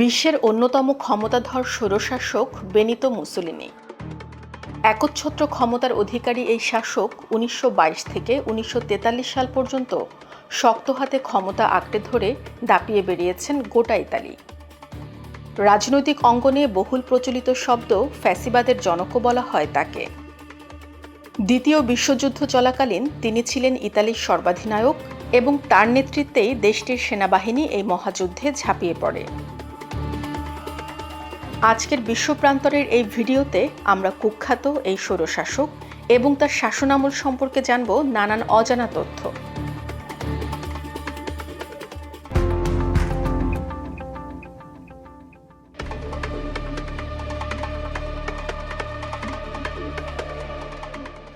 বিশ্বের অন্যতম ক্ষমতাধর স্বৈরশাসক বেনিতো মুসোলিনি। একচ্ছত্র ক্ষমতার অধিকারী এই শাসক উনিশশো বাইশ থেকে উনিশশো তেতাল্লিশ সাল পর্যন্ত শক্ত হাতে ক্ষমতা আঁকড়ে ধরে দাপিয়ে বেরিয়েছেন গোটা ইতালি। রাজনৈতিক অঙ্গনে বহুল প্রচলিত শব্দ ফ্যাসিবাদের জনকও বলা হয় তাকে। দ্বিতীয় বিশ্বযুদ্ধ চলাকালীন তিনি ছিলেন ইতালির সর্বাধিনায়ক এবং তার নেতৃত্বেই দেশটির সেনাবাহিনী এই মহাযুদ্ধে ঝাঁপিয়ে পড়ে। আজকের বিশ্বপ্রান্তরের এই ভিডিওতে আমরা কুখ্যাত এই স্বৈরশাসক এবং তার শাসনামল সম্পর্কে জানব নানান অজানা তথ্য।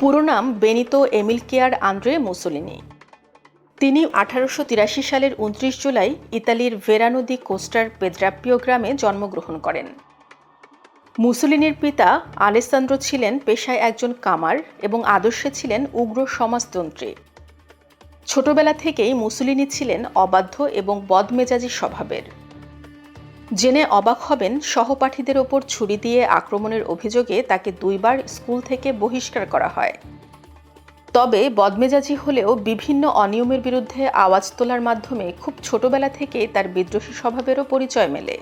পুরো নাম বেনিতো এমিলকেয়ার আন্দ্রে মুসোলিনি। তিনি আঠারোশো তিরাশি সালের উনত্রিশ জুলাই ইতালির ভেরানো দি কোস্টার পেদ্রাপ্পিও গ্রামে জন্মগ্রহণ করেন। মুসোলিনির পিতা আলেসান্দ্রো ছিলেন পেশায় একজন কামার এবং আদর্শে ছিলেন উগ্র সমাজতন্ত্রী। ছোটবেলা থেকেই মুসোলিনি ছিলেন অবাধ্য এবং বদমেজাজি স্বভাবের। জেনে অবাক হবেন সহপাঠীদের ওপর ছুরি দিয়ে আক্রমণের অভিযোগে তাকে দুইবার স্কুল থেকে বহিষ্কার করা হয়। তবে বদমেজাজি হলেও বিভিন্ন অনিয়মের বিরুদ্ধে আওয়াজ তোলার মাধ্যমে খুব ছোটবেলা থেকে তার বিদ্রোহী স্বভাবেরও পরিচয় মেলে।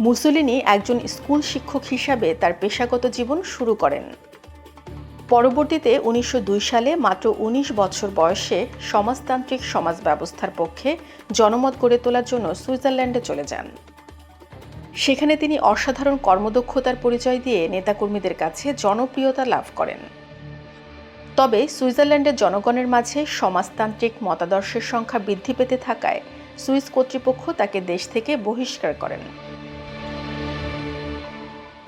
মুসোলিনি একজন স্কুল শিক্ষক হিসাবে তার পেশাগত জীবন শুরু করেন। পরবর্তীতে উনিশশো দুই সালে মাত্র ১৯ বছর বয়সে সমাজতান্ত্রিক সমাজ ব্যবস্থার পক্ষে জনমত গড়ে তোলার জন্য সুইজারল্যান্ডে চলে যান। সেখানে তিনি অসাধারণ কর্মদক্ষতার পরিচয় দিয়ে নেতাকর্মীদের কাছে জনপ্রিয়তা লাভ করেন। তবে সুইজারল্যান্ডের জনগণের মাঝে সমাজতান্ত্রিক মতাদর্শের সংখ্যা বৃদ্ধি পেতে থাকায় সুইস কর্তৃপক্ষ তাকে দেশ থেকে বহিষ্কার করেন।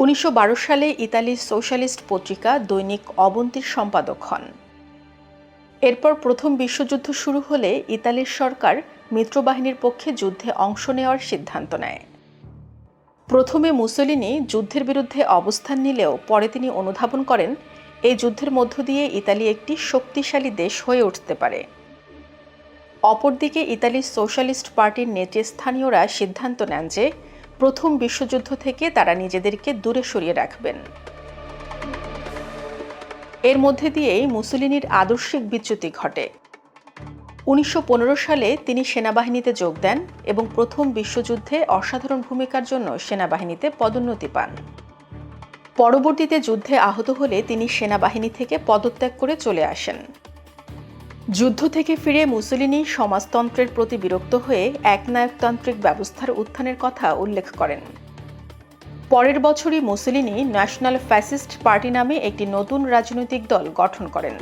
উনিশশো বারো সালে ইতালির সোশ্যালিস্ট পত্রিকা দৈনিক অবন্তীর সম্পাদক হন। এরপর প্রথম বিশ্বযুদ্ধ শুরু হলে ইতালির সরকার মিত্রবাহিনীর পক্ষে যুদ্ধে অংশ নেওয়ার সিদ্ধান্ত নেয়। প্রথমে মুসোলিনি যুদ্ধের বিরুদ্ধে অবস্থান নিলেও পরে তিনি অনুধাবন করেন, এই যুদ্ধের মধ্য দিয়ে ইতালি একটি শক্তিশালী দেশ হয়ে উঠতে পারে। অপরদিকে ইতালির সোশ্যালিস্ট পার্টির নেতৃস্থানীয়রা সিদ্ধান্ত নেন যে প্রথম বিশ্বযুদ্ধ থেকে তারা নিজেদেরকে দূরে সরিয়ে রাখবেন। এর মধ্যে দিয়েই মুসোলিনির আদর্শিক বিচ্যুতি ঘটে। উনিশশো পনেরো সালে তিনি সেনাবাহিনীতে যোগ দেন এবং প্রথম বিশ্বযুদ্ধে অসাধারণ ভূমিকার জন্য সেনাবাহিনীতে পদোন্নতি পান। পরবর্তীতে যুদ্ধে আহত হলে তিনি সেনাবাহিনী থেকে পদত্যাগ করে চলে আসেন। যুদ্ধ থেকে ফিরে মুসোলিনি সমাজতন্ত্রের প্রতি বিরক্ত হয়ে একনায়কতান্ত্রিক ব্যবস্থার উত্থানের কথা উল্লেখ করেন। পরের বছরই মুসোলিনি ন্যাশনাল ফ্যাসিস্ট পার্টি নামে একটি নতুন রাজনৈতিক দল গঠন করেন।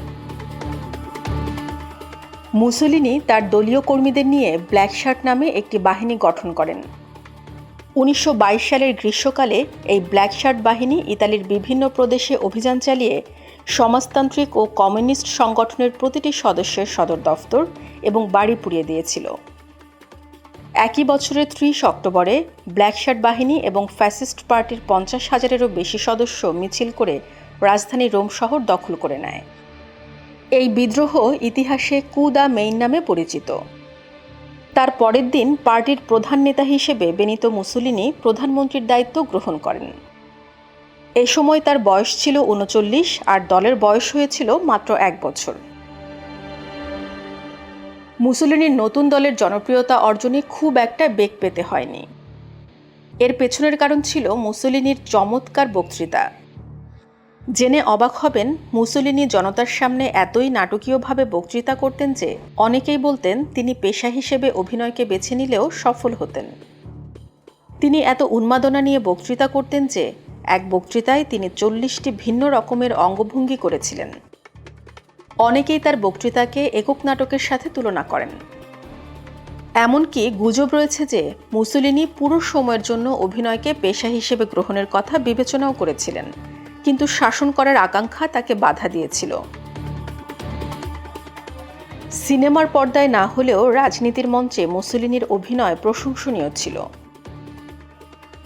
মুসোলিনি তার দলীয় কর্মীদের নিয়ে ব্ল্যাক শার্ট নামে একটি বাহিনী গঠন করেন। উনিশশো বাইশ সালের গ্রীষ্মকালে এই ব্ল্যাক শার্ট বাহিনী ইতালির বিভিন্ন প্রদেশে অভিযান চালিয়ে সমাজতান্ত্রিক ও কমিউনিস্ট সংগঠনের প্রতিটি সদস্যের সদর দফতর এবং বাড়ি পুড়িয়ে দিয়েছিল। একই বছরের ত্রিশ অক্টোবরে ব্ল্যাক শার্ট বাহিনী এবং ফ্যাসিস্ট পার্টির পঞ্চাশ হাজারেরও বেশি সদস্য মিছিল করে রাজধানী রোম শহর দখল করে নেয়। এই বিদ্রোহ ইতিহাসে কুদা মেইন নামে পরিচিত। তার পরের দিন পার্টির প্রধান নেতা হিসেবে বেনিতো মুসুলিনি প্রধানমন্ত্রীর দায়িত্ব গ্রহণ করেন। এ সময় তার বয়স ছিল উনচল্লিশ আর দলের বয়স হয়েছিল মাত্র এক বছর। মুসুলিনির নতুন দলের জনপ্রিয়তা অর্জনে খুব একটা বেগ পেতে হয়নি। এর পেছনের কারণ ছিল মুসুলিনির চমৎকার বক্তৃতা। জেনে অবাক হবেন, মুসুলিনি জনতার সামনে এতই নাটকীয়ভাবে বক্তৃতা করতেন যে অনেকেই বলতেন তিনি পেশা হিসেবে অভিনয়কে বেছে নিলেও সফল হতেন। তিনি এত উন্মাদনা নিয়ে বক্তৃতা করতেন যে এক বক্তৃতায় তিনি চল্লিশটি ভিন্ন রকমের অঙ্গভঙ্গি করেছিলেন। অনেকেই তার বক্তৃতাকে একক নাটকের সাথে তুলনা করেন। এমনকি গুজব রয়েছে যে, মুসুলিনি পুরো সময়ের জন্য অভিনয়কে পেশা হিসেবে গ্রহণের কথা বিবেচনাও করেছিলেন, কিন্তু শাসন করার আকাঙ্ক্ষা তাকে বাধা দিয়েছিল। সিনেমার পর্দায় না হলেও রাজনীতির মঞ্চে মুসুলিনির অভিনয় প্রশংসনীয় ছিল।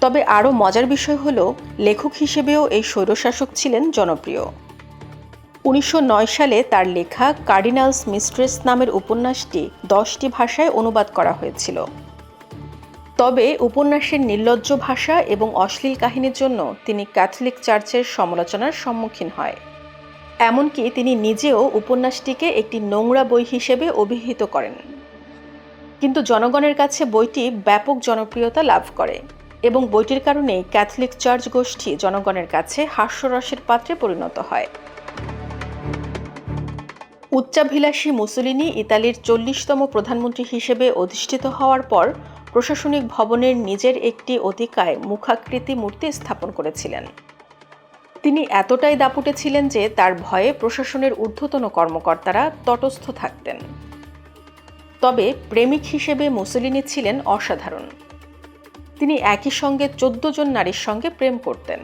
তবে আরও মজার বিষয় হল, লেখক হিসেবেও এই স্বৈরশাসক ছিলেন জনপ্রিয়। উনিশশো নয় সালে তার লেখা কার্ডিনালস মিস্ট্রেস নামের উপন্যাসটি দশটি ভাষায় অনুবাদ করা হয়েছিল। তবে উপন্যাসের নির্লজ্জ ভাষা এবং অশ্লীল কাহিনীর জন্য তিনি ক্যাথলিক চার্চের সমালোচনার সম্মুখীন হয়। এমনকি তিনি নিজেও উপন্যাসটিকে একটি নোংরা বই হিসেবে অভিহিত করেন। কিন্তু জনগণের কাছে বইটি ব্যাপক জনপ্রিয়তা লাভ করে। এবং বইটির কারণে ক্যাথলিক চার্চ গোষ্ঠী জনগণের কাছে হাস্যরসের পাত্রে পরিণত হয়। উচ্চাভিলাষী মুসলিনি ইতালির চল্লিশতম প্রধানমন্ত্রী হিসেবে অধিষ্ঠিত হওয়ার পর প্রশাসনিক ভবনের নিজের একটি অতিকায় মুখাকৃতি মূর্তি স্থাপন করেছিলেন। তিনি এতটাই দাপুটে ছিলেন যে তার ভয়ে প্রশাসনের ঊর্ধ্বতন কর্মকর্তারা তটস্থ থাকতেন। তবে প্রেমিক হিসেবে মুসলিনি ছিলেন অসাধারণ। তিনি একই সঙ্গে চোদ্দ জন নারীর সঙ্গে প্রেম করতেন।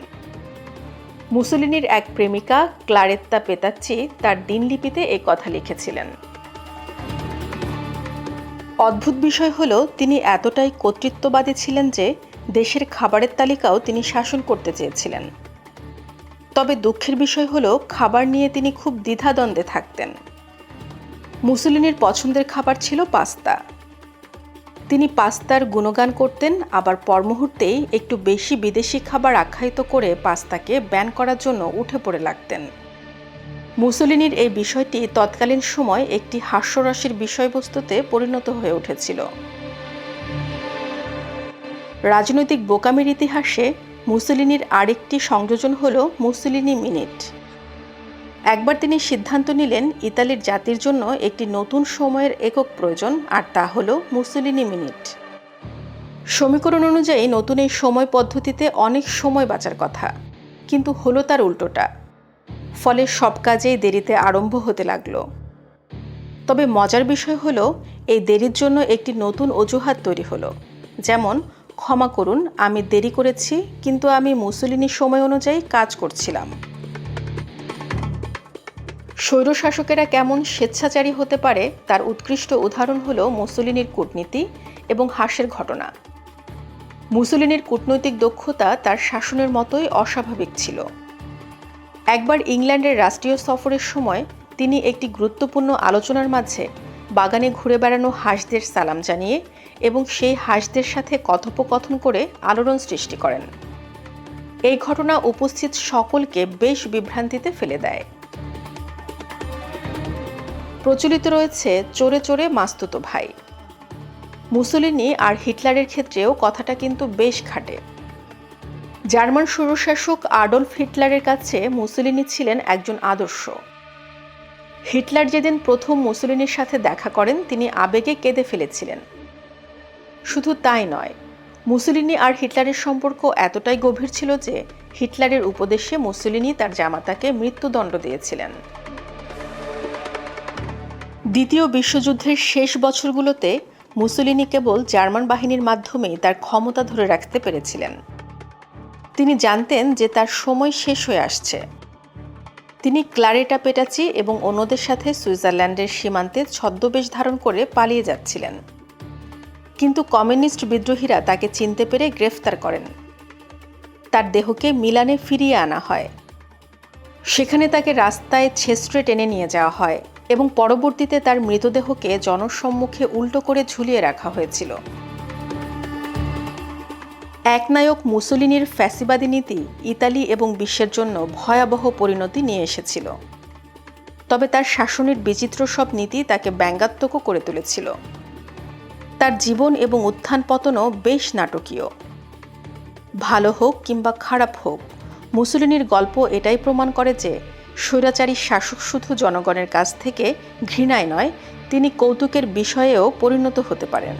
মুসলিনির এক প্রেমিকা, ক্লারেত্তা পেতাচ্চি, তার দিনলিপিতে এই কথা লিখেছিলেন। অদ্ভুত বিষয় হল, তিনি এতটাই কর্তৃত্ববাদী ছিলেন যে, দেশের খাবারের তালিকাও তিনি শাসন করতে চেয়েছিলেন। তবে দুঃখের বিষয় হল, খাবার নিয়ে তিনি খুব দ্বিধাদ্বন্দ্বে থাকতেন। মুসলিনের পছন্দের খাবার ছিল পাস্তা। তিনি পাস্তার গুণগান করতেন, আবার পরমুহূর্তেই একটু বেশি বিদেশি খাবার আখ্যায়িত করে পাস্তাকে ব্যান করার জন্য উঠে পড়ে লাগতেন। মুসলিনির এই বিষয়টি তৎকালীন সময় একটি হাস্যরসের বিষয়বস্তুতে পরিণত হয়ে উঠেছিল। রাজনৈতিক বোকামির ইতিহাসে মুসলিনির আরেকটি সংযোজন হল মুসলিনি মিনিট। একবার তিনি সিদ্ধান্ত নিলেন ইতালির জাতির জন্য একটি নতুন সময়ের একক প্রয়োজন, আর তা হল মুসলিনি মিনিট। সমীকরণ অনুযায়ী নতুন এই সময় পদ্ধতিতে অনেক সময় বাঁচার কথা, কিন্তু হলো তার উল্টোটা। ফলে সব কাজেই দেরিতে আরম্ভ হতে লাগল। তবে মজার বিষয় হলো, এই দেরির জন্য একটি নতুন অজুহাত তৈরি হলো। যেমন, ক্ষমা করুন, আমি দেরি করেছি, কিন্তু আমি মুসলিনী সময় অনুযায়ী কাজ করছিলাম। স্বৈরশাসকেরা কেমন স্বেচ্ছাচারী হতে পারে তার উৎকৃষ্ট উদাহরণ হল মুসলিনীর কূটনীতি এবং হাসের ঘটনা। মুসলিনীর কূটনৈতিক দক্ষতা তার শাসনের মতোই অস্বাভাবিক ছিল। একবার ইংল্যান্ডের রাষ্ট্রীয় সফরের সময় তিনি একটি গুরুত্বপূর্ণ আলোচনার মাঝে বাগানে ঘুরে বেড়ানো হাঁসদের সালাম জানিয়ে এবং সেই হাঁসদের সাথে কথোপকথন করে আলোড়ন সৃষ্টি করেন। এই ঘটনা উপস্থিত সকলকে বেশ বিভ্রান্তিতে ফেলে দেয়। প্রচলিত রয়েছে চোরে চোরে মাস্তুত ভাই। মুসলিনি আর হিটলারের ক্ষেত্রেও কথাটা কিন্তু বেশ খাটে। জার্মান স্বৈরশাসক আডলফ হিটলারের কাছে মুসলিনি ছিলেন একজন আদর্শ। হিটলার যেদিন প্রথম মুসলিনের সাথে দেখা করেন, তিনি আবেগে কেঁদে ফেলেছিলেন। শুধু তাই নয়, মুসলিনি আর হিটলারের সম্পর্ক এতটাই গভীর ছিল যে, হিটলারের উপদেশে মুসলিনি তার জামাতাকে মৃত্যুদণ্ড দিয়েছিলেন। দ্বিতীয় বিশ্বযুদ্ধের শেষ বছরগুলোতে মুসলিনি কেবল জার্মান বাহিনীর মাধ্যমেই তার ক্ষমতা ধরে রাখতে পেরেছিলেন। তিনি জানতেন যে তার সময় শেষ হয়ে আসছে। তিনি ক্লারেটা পেটাচি এবং অন্যদের সাথে সুইজারল্যান্ডের সীমান্তে ছদ্মবেশ ধারণ করে পালিয়ে যাচ্ছিলেন। কিন্তু কমিউনিস্ট বিদ্রোহীরা তাকে চিনতে পেরে গ্রেফতার করেন। তার দেহকে মিলানে ফিরিয়ে আনা হয়। সেখানে তাকে রাস্তায় ছেস্ট্রে টেনে নিয়ে যাওয়া হয়। এবং পরবর্তীতে তার মৃতদেহকে জনসম্মুখে উল্টো করে ঝুলিয়ে রাখা হয়েছিল। একনায়ক মুসলিনির ফ্যাসিবাদী নীতি ইতালি এবং বিশ্বের জন্য ভয়াবহ পরিণতি নিয়ে এসেছিল। তবে তার শাসনের বিচিত্র সব নীতি তাকে ব্যঙ্গাত্মকও করে তুলেছিল। তার জীবন এবং উত্থান পতনও বেশ নাটকীয়। ভালো হোক কিংবা খারাপ হোক, মুসলিনির গল্প এটাই প্রমাণ করে যে স্বৈরাচারী শাসক শুধু জনগণের কাছ থেকে ঘৃণায় নয় তিনি কৌতুকের বিষয়েও পরিণত হতে পারেন।